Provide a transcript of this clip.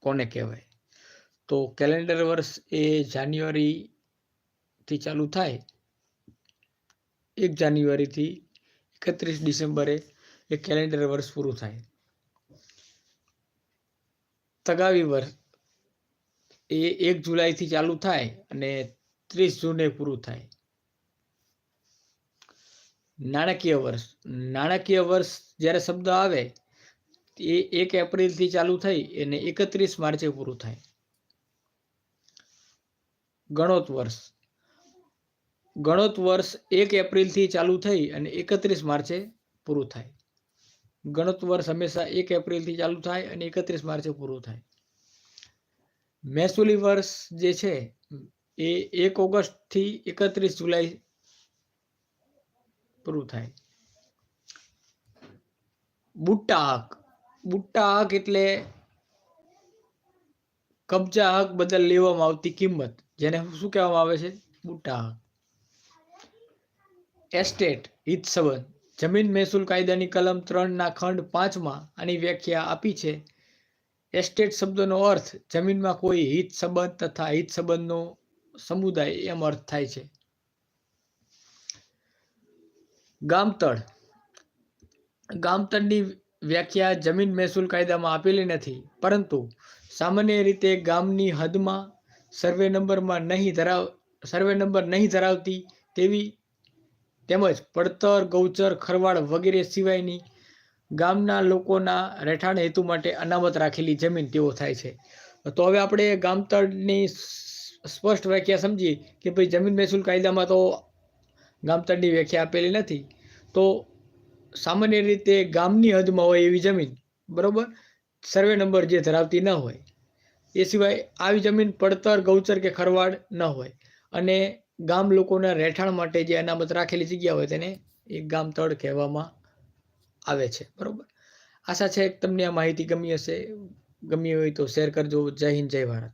કોને કહેવાય? તો કેલેન્ડર વર્ષ એ જાન્યુઆરીથી ચાલુ થાય. એક જાન્યુઆરીથી એકત્રીસ ડિસેમ્બરે એ કેલેન્ડર વર્ષ પૂરું થાય. તગાવી વર્ષ એ એક જુલાઈથી ચાલુ થાય અને ત્રીસ જૂને પૂરું થાય. નાણાકીય વર્ષ. નાણાકીય વર્ષ જ્યારે શબ્દ આવે એ એક એપ્રિલથી ચાલુ થઈ અને એકત્રીસ માર્ચે પૂરું થાય. ગણોત વર્ષ. ગણોત વર્ષ એક એપ્રિલથી ચાલુ થઈ અને એકત્રીસ માર્ચે પૂરું થાય. ગણોત વર્ષ હંમેશા એક એપ્રિલથી ચાલુ થાય અને એકત્રીસ માર્ચે પૂરું થાય. મહેસૂલી વર્ષ જે છે, એ એક ઓગસ્ટથી એકત્રીસ જુલાઈ પૂરું થાય. બુટ્ટા હક બુટ્ટા હક એટલે કબજા હક બદલ લેવામાં આવતી કિંમત, જેને શું કહેવામાં આવે છે? બુટ્ટા હક. એસ્ટેટ હિત સંબંધ જમીન મહેસૂલ કાયદાની કલમ ત્રણના ખંડ પાંચમાં આની વ્યાખ્યા આપી છે. એસ્ટેટ શબ્દનો અર્થ જમીનમાં કોઈ હિત સંબંધ તથા હિત સંબંધનો સમુદાય, એમ અર્થ થાય છે. ગામતળ. ગામતળની વ્યાખ્યા જમીન મહેસૂલ કાયદામાં આપેલી નથી. પરંતુ સામાન્ય રીતે ગામની હદમાં સર્વે નંબરમાં નહીં ધરાવ, સર્વે નંબર નહીં ધરાવતી તેવી તેમજ પડતર, ગૌચર ખરવાડ વગેરે સિવાયની ગામના લોકોના રહેઠાણ હેતુ માટે અનામત રાખેલી જમીન તેઓ થાય છે. તો હવે આપણે ગામતળની સ્પષ્ટ વ્યાખ્યા સમજીએ કે ભાઈ જમીન મહેસૂલ કાયદામાં તો ગામતળની વ્યાખ્યા આપેલી નથી. તો સામાન્ય રીતે ગામની હદમાં હોય એવી જમીન, બરાબર? સર્વે નંબર જે ધરાવતી ન હોય. એ સિવાય આવી જમીન પડતર, ગૌચર કે ખરવાડ ન હોય. અને ગામ લોકોના રહેઠાણ માટે જે અનામત રાખેલી જગ્યા હોય તેને એ ગામતળ કહેવામાં આવે છે, બરાબર? આશા છે તમને આ માહિતી ગમી હશે. ગમી હોય તો શેર કરજો. જય હિન્દ, જય ભારત.